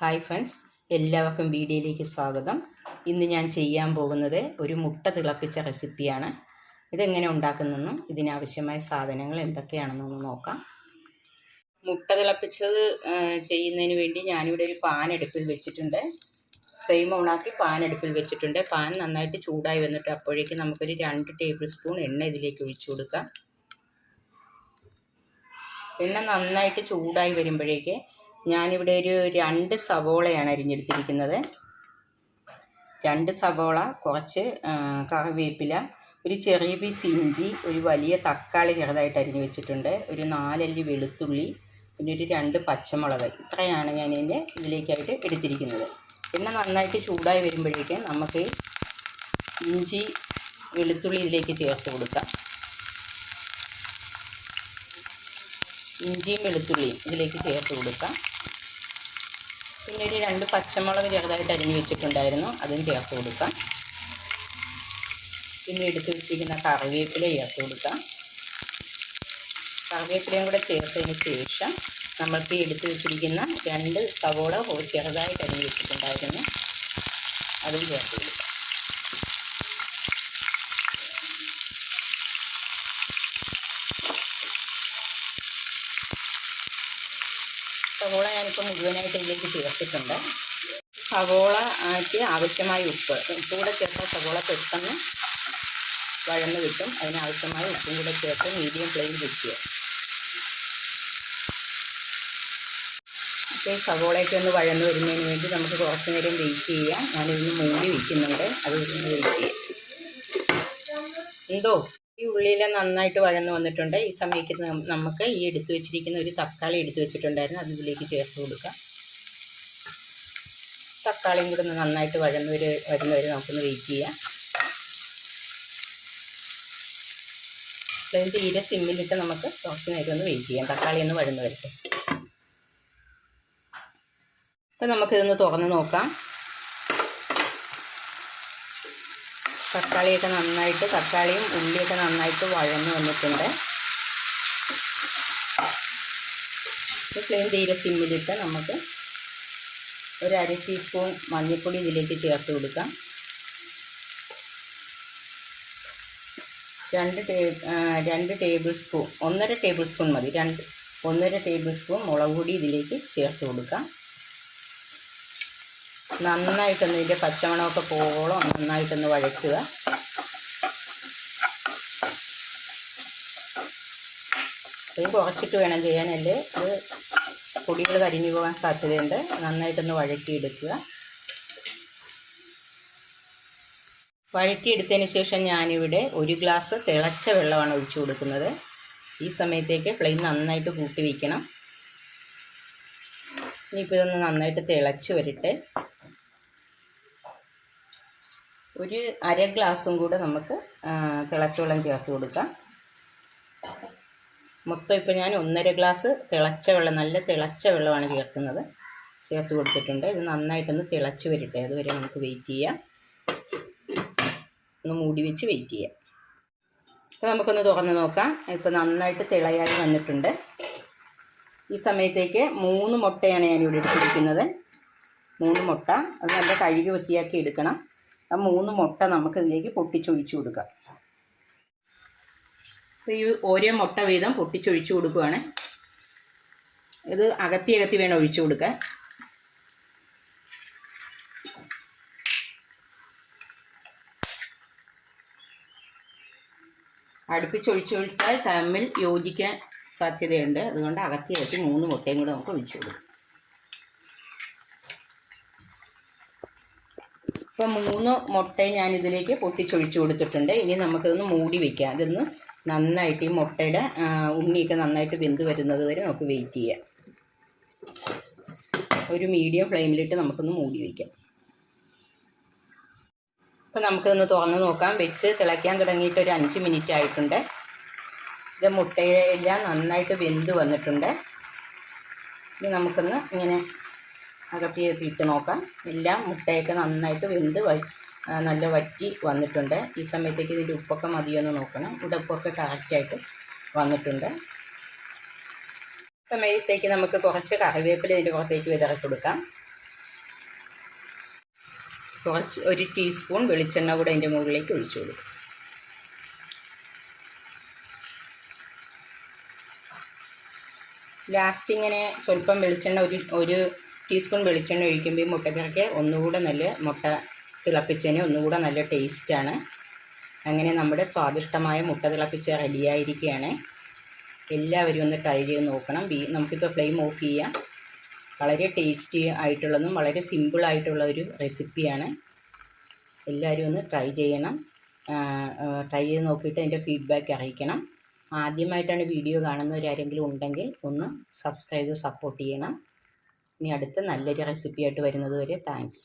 Hi friends എല്ലാവർക്കും വീഡിയോയിലേക്ക് സ്വാഗതം. ഇന്ന് ഞാൻ ചെയ്യാൻ പോകുന്നത് ഒരു മുട്ട തിളപ്പിച്ച റെസിപ്പിയാണ്. ഇതെങ്ങനെ ഉണ്ടാക്കുന്നതെന്നും ഇതിനാവശ്യമായ സാധനങ്ങൾ എന്തൊക്കെയാണെന്നൊന്ന് നോക്കാം. മുട്ട തിളപ്പിച്ചത് ചെയ്യുന്നതിന് വേണ്ടി ഞാനിവിടെ ഒരു പാൻ അടുപ്പിൽ വെച്ചിട്ടുണ്ട്. ഫ്ലെയിം ഓണാക്കി പാൻ അടുപ്പിൽ വെച്ചിട്ടുണ്ട്. പാൻ നന്നായിട്ട് ചൂടായി വന്നിട്ട് അപ്പോഴേക്ക് നമുക്കൊരു രണ്ട് ടേബിൾ സ്പൂൺ എണ്ണ ഇതിലേക്ക് ഒഴിച്ചു കൊടുക്കാം. എണ്ണ നന്നായിട്ട് ചൂടായി വരുമ്പോഴേക്ക് ഞാനിവിടെ ഒരു രണ്ട് സവോളയാണ് അരിഞ്ഞെടുത്തിരിക്കുന്നത്. രണ്ട് സവോള കുറച്ച് കറിവേപ്പില ഒരു ചെറിയ പീസ് ഇഞ്ചി ഒരു വലിയ തക്കാളി ചെറുതായിട്ട് അരിഞ്ഞു വെച്ചിട്ടുണ്ട്. ഒരു നാലല്ലി വെളുത്തുള്ളി പിന്നെ ഒരു രണ്ട് പച്ചമുളക്. ഇത്രയാണ് ഞാൻ ഇതിന്റെ ഇതിലേക്കായിട്ട് എടുത്തിരിക്കുന്നത്. പിന്നെ നന്നായിട്ട് ചൂടായി വരുമ്പോഴേക്ക് നമുക്ക് ഇഞ്ചി വെളുത്തുള്ളി ഇതിലേക്ക് ചേർത്ത് കൊടുക്കാം. ഇഞ്ചിയും വെളുത്തുള്ളിയും ഇതിലേക്ക് ചേർത്ത് കൊടുക്കാം. പിന്നെ ഒരു രണ്ട് പച്ചമുളക് ചെറുതായിട്ട് അരിഞ്ഞ് വെച്ചിട്ടുണ്ടായിരുന്നു. അതും ചേർത്ത് കൊടുക്കാം. പിന്നെ എടുത്ത് വെച്ചിരിക്കുന്ന കറിവേപ്പില ചേർത്ത് കൊടുക്കാം. കറിവേപ്പിലയും കൂടെ ചേർത്തതിന് ശേഷം നമ്മൾക്ക് എടുത്ത് വെച്ചിരിക്കുന്ന രണ്ട് സവോള ചെറുതായിട്ട് അരിഞ്ഞ് വെച്ചിട്ടുണ്ടായിരുന്നു. അതും ചേർത്ത് കൊടുക്കാം. സവോള ഞാനിപ്പോൾ മുഴുവനായിട്ട് ഇതിലേക്ക് ചേർത്തിട്ടുണ്ട്. സവോള ആക്കി ആവശ്യമായ ഉപ്പ്. ഉപ്പ് ചേർത്താൽ സവോള പെട്ടെന്ന് വഴന്ന് കിട്ടും. അതിനാവശ്യമായ ഉപ്പും കൂടെ ചേർത്ത് മീഡിയം ഫ്ലെയിം വെക്കുക. അപ്പോൾ ഈ സവോളയൊക്കെ ഒന്ന് വഴന്ന് വരുന്നതിന് വേണ്ടി നമുക്ക് കുറച്ച് നേരം വെയിറ്റ് ചെയ്യാം. ഞാനിന്ന് മൂടി വയ്ക്കുന്നുണ്ട് അത് വെയിറ്റ് ചെയ്യാം. എന്തോ ഈ ഉള്ളിയിൽ നന്നായിട്ട് വഴന്ന് വന്നിട്ടുണ്ട്. ഈ സമയത്ത് നമുക്ക് ഈ എടുത്തു വെച്ചിരിക്കുന്ന ഒരു തക്കാളി എടുത്തു വെച്ചിട്ടുണ്ടായിരുന്നു. അത് ഇതിലേക്ക് ചേർത്ത് കൊടുക്കാം. തക്കാളിയും കൂടെ നന്നായിട്ട് വഴന്ന് വരെ നമുക്കൊന്ന് വെയിറ്റ് ചെയ്യാം. ഫ്ലെയിം തീരെ സിമ്മിലിട്ട് നമുക്ക് കുറച്ച് നേരം ഒന്ന് വെയിറ്റ് ചെയ്യാം. തക്കാളി ഒന്ന് വഴന്ന് വരട്ടെ. അപ്പം നമുക്കിതൊന്ന് തുറന്ന് നോക്കാം. തക്കാളിയൊക്കെ നന്നായിട്ട് തക്കാളിയും ഉള്ളിയൊക്കെ നന്നായിട്ട് വഴന്ന് വന്നിട്ടുണ്ട്. ഫ്ലെയിം തീരെ സിമ്മിലിട്ട് നമുക്ക് ഒരു അര ടീസ്പൂൺ മഞ്ഞൾപ്പൊടി ഇതിലേക്ക് ചേർത്ത് കൊടുക്കാം. രണ്ട് ടേ രണ്ട് ടേബിൾ സ്പൂൺ ഒന്നര ടേബിൾ സ്പൂൺ മതി. രണ്ട് ഒന്നര ടേബിൾ സ്പൂൺ മുളക് പൊടി ഇതിലേക്ക് ചേർത്ത് കൊടുക്കാം. നന്നായിട്ടൊന്ന് ഇതിന്റെ പച്ചമണമൊക്കെ പോകോളം നന്നായിട്ടൊന്ന് വഴറ്റുക. ഇത് കുറച്ചിട്ട് വേണം ചെയ്യാനല്ലേ. ഇത് പൊടികൾ കരിഞ്ഞു പോകാൻ സാധ്യതയുണ്ട്. നന്നായിട്ടൊന്ന് വഴറ്റിയെടുക്കുക. വഴറ്റിയെടുത്തതിന് ശേഷം ഞാനിവിടെ ഒരു ഗ്ലാസ് തിളച്ച വെള്ളമാണ് ഒഴിച്ചു കൊടുക്കുന്നത്. ഈ സമയത്തേക്ക് ഫ്ലെയിം നന്നായിട്ട് കൂട്ടി വയ്ക്കണം ഇനിയിപ്പോൾ ഇതൊന്ന് നന്നായിട്ട് തിളച്ച് വരട്ടെ. ഒരു അര ഗ്ലാസും കൂടെ നമുക്ക് തിളച്ചവെള്ളം വെള്ളം ചേർത്ത് കൊടുക്കാം. മൊത്തം ഇപ്പോൾ ഞാൻ ഒന്നര ഗ്ലാസ് തിളച്ച വെള്ളം നല്ല തിളച്ച വെള്ളമാണ് ചേർക്കുന്നത്. ചേർത്ത് കൊടുത്തിട്ടുണ്ട്. ഇത് നന്നായിട്ടൊന്ന് തിളച്ച് വരട്ടെ. അതുവരെ നമുക്ക് വെയിറ്റ് ചെയ്യാം. ഒന്ന് മൂടി വെച്ച് വെയിറ്റ് ചെയ്യാം. അപ്പോൾ നമുക്കൊന്ന് തുറന്ന് നോക്കാം. ഇപ്പോൾ നന്നായിട്ട് തിളയായി വന്നിട്ടുണ്ട്. ഈ സമയത്തേക്ക് മൂന്ന് മുട്ടയാണ് ഞാനിവിടെ എടുത്തിരിക്കുന്നത്. മൂന്ന് മുട്ട. അത് നല്ല കഴുകി വൃത്തിയാക്കി എടുക്കണം. ആ മൂന്ന് മുട്ട നമുക്ക് ഇതിലേക്ക് പൊട്ടിച്ചൊഴിച്ചു കൊടുക്കാം. അപ്പോൾ ഈ ഓരോ മുട്ട വീതം പൊട്ടിച്ചൊഴിച്ചു കൊടുക്കുകയാണ് ഇത് അകത്തി അകത്തി വേണം ഒഴിച്ചു കൊടുക്കാൻ. അടുപ്പിച്ചൊഴിച്ചൊഴിച്ചാൽ തമ്മിൽ യോജിക്കാൻ സാധ്യതയുണ്ട്. അതുകൊണ്ട് അകത്തി അകത്തി മൂന്ന് മുട്ടയും കൂടെ നമുക്ക് ഒഴിച്ചു കൊടുക്കാം. ഇപ്പം മൂന്ന് മുട്ടയും ഞാൻ ഇതിലേക്ക് പൊട്ടിച്ചൊഴിച്ചു കൊടുത്തിട്ടുണ്ട്. ഇനി നമുക്കിതൊന്ന് മൂടി വയ്ക്കാം ഇതൊന്ന് നന്നായിട്ട് ഈ മുട്ടയുടെ ഉണ്ണിയൊക്കെ നന്നായിട്ട് വെന്ത് വരുന്നത് വരെ നമുക്ക് വെയിറ്റ് ചെയ്യാം. ഒരു മീഡിയം ഫ്ലെയിമിലിട്ട് നമുക്കൊന്ന് മൂടി വയ്ക്കാം അപ്പം നമുക്കിതൊന്ന് തുറന്ന് നോക്കാം. വെച്ച് തിളയ്ക്കാൻ തുടങ്ങിയിട്ട് ഒരു അഞ്ച് മിനിറ്റ് ആയിട്ടുണ്ട്. ഇത് മുട്ടയെല്ലാം നന്നായിട്ട് വെന്ത് വന്നിട്ടുണ്ട്. ഇനി നമുക്കൊന്ന് ഇങ്ങനെ അകത്തി ഇട്ട് നോക്കാം. എല്ലാം മുട്ടയൊക്കെ നന്നായിട്ട് വെന്ത് നല്ല വറ്റി വന്നിട്ടുണ്ട്. ഈ സമയത്തേക്ക് ഇതിന്റെ ഉപ്പൊക്കെ മതിയെന്ന് നോക്കണം. ഇവിടെ ഉപ്പൊക്കെ കറക്റ്റായിട്ട് വന്നിട്ടുണ്ട്. സമയത്തേക്ക് നമുക്ക് കുറച്ച് കറിവേപ്പില ഇതിന്റെ പുറത്തേക്ക് വിതറി കൊടുക്കാം. കുറച്ച് ഒരു ടീസ്പൂൺ വെളിച്ചെണ്ണ കൂടെ അതിന്റെ മുകളിലേക്ക് ഒഴിച്ചു കൊടുക്കും. ലാസ്റ്റ് ഇങ്ങനെ സ്വല്പം വെളിച്ചെണ്ണ ഒരു ഒരു ടീസ്പൂൺ വെളിച്ചെണ്ണ ഒഴിക്കുമ്പോൾ ഈ മുട്ടക്കറിക്ക് ഒന്നുകൂടെ നല്ല മുട്ട തിളപ്പിച്ചതിന് ഒന്നുകൂടെ നല്ല ടേസ്റ്റാണ്. അങ്ങനെ നമ്മുടെ സ്വാദിഷ്ടമായ മുട്ട തിളപ്പിച്ച് റെഡിയായിരിക്കുകയാണ്. എല്ലാവരും ഒന്ന് ട്രൈ ചെയ്ത് നോക്കണം. ബീ നമുക്കിപ്പോൾ ഫ്ലെയിം ഓഫ് ചെയ്യാം. വളരെ ടേസ്റ്റി ആയിട്ടുള്ളതും വളരെ സിമ്പിളായിട്ടുള്ള ഒരു റെസിപ്പിയാണ്. എല്ലാവരും ഒന്ന് ട്രൈ ചെയ്യണം. ട്രൈ ചെയ്ത് നോക്കിയിട്ട് അതിന്റെ ഫീഡ്ബാക്ക് അറിയിക്കണം. ആദ്യമായിട്ടാണ് വീഡിയോ കാണുന്നവരാരെങ്കിലും ഉണ്ടെങ്കിൽ ഒന്ന് സബ്സ്ക്രൈബ് സപ്പോർട്ട് ചെയ്യണം. ഇനി അടുത്ത നല്ലൊരു റെസിപ്പിയായിട്ട് വരുന്നത് വരെ താങ്ക്സ്